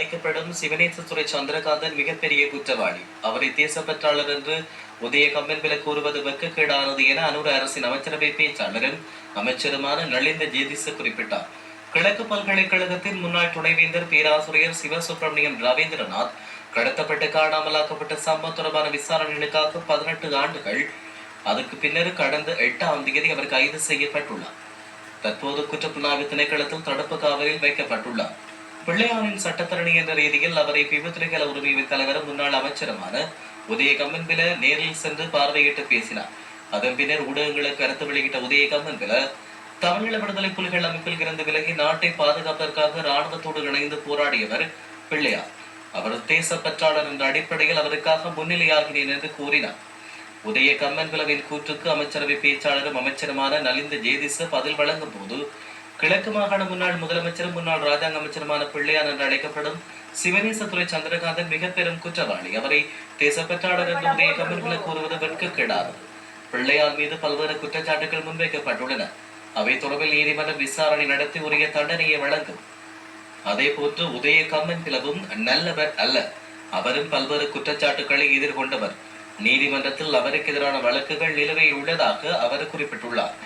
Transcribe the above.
அழைக்கப்படும் சிவனேசத்துறை சந்திரகாந்தன் மிகப்பெரிய குற்றவாளி. அவரை தேசப்பற்றாளர் என்று உதய கம்பன்பில கூறுவது வெக்கக்கேடானது என அனூர் அரசின் அமைச்சரவை பேச்சாளரும் அமைச்சருமான நளிந்த ஜேதிச குறிப்பிட்டார். கிழக்கு பல்கலைக்கழகத்தின் முன்னாள் துணைவேந்தர் பேராசிரியர் சிவசுப்பிரமணியம் ரவீந்திரநாத் கடத்தப்பட்டு காணாமலாக்கப்பட்ட சம்பவம் தொடர்பான விசாரணைகளுக்காக பதினெட்டு ஆண்டுகள் அதற்கு பின்னர் கடந்த எட்டாம் தேதி அவர் கைது செய்யப்பட்டுள்ளார். தற்போது குற்றப்புலனாய்வு திணைக்களத்தில் தடுப்பு காவலில் வைக்கப்பட்டுள்ளார். பிள்ளையாரின் சட்டத்தரணி என்ற ரீதியில் அவரை விபத்துறைகள உரிமை தலைவரும் முன்னாள் அமைச்சருமான உதய கம்மன்பில நேரில் சென்று பார்வையிட்டு பேசினார். அதன் பின்னர் ஊடகங்களுக்கு கருத்து வெளியிட்ட உதய கம்மன்பில தமிழீழ விடுதலை புலிகள் அமைப்பில் இருந்து விலகி நாட்டை பாதுகாப்பதற்காக ராணுவத்தோடு இணைந்து போராடியவர் பிள்ளையார். அவர் தேசப்பற்றாளர் என்ற அடிப்படையில் அவருக்காக முன்னிலையாகினேன் என்று கூறினார். உதய கம்மன்பிலவின் கூற்றுக்கு அமைச்சரவை பேச்சாளரும் அமைச்சருமான நலிந்த ஜேதிச பதில் வழங்கும் போது கிழக்கு மாகாண முன்னாள் முதலமைச்சரும் முன்னாள் ராஜாங்க அமைச்சருமான பிள்ளையார் என்று அழைக்கப்படும் சிவனேசத்துறை சந்திரகாந்தன் மிக பெரும் குற்றவாளி. அவரை தேசப்பற்றாளர் என்று உதய கம்மன்பில கூறுவது வெட்கக்கேடாது பிள்ளையார் மீது பல்வேறு குற்றச்சாட்டுகள் முன்வைக்கப்பட்டுள்ளன. அவை தொடர்பில் நீதிமன்றம் விசாரணை நடத்தி உரிய தண்டனையை வழங்கும். அதே போன்று உதய கம்மன் பிளவும் நல்லவர் அல்ல. அவரும் பல்வேறு குற்றச்சாட்டுகளை எதிர்கொண்டவர். நீதிமன்றத்தில் அவருக்கு எதிரான வழக்குகள் நிலுவையில் உள்ளதாக அவர் குறிப்பிட்டுள்ளார்.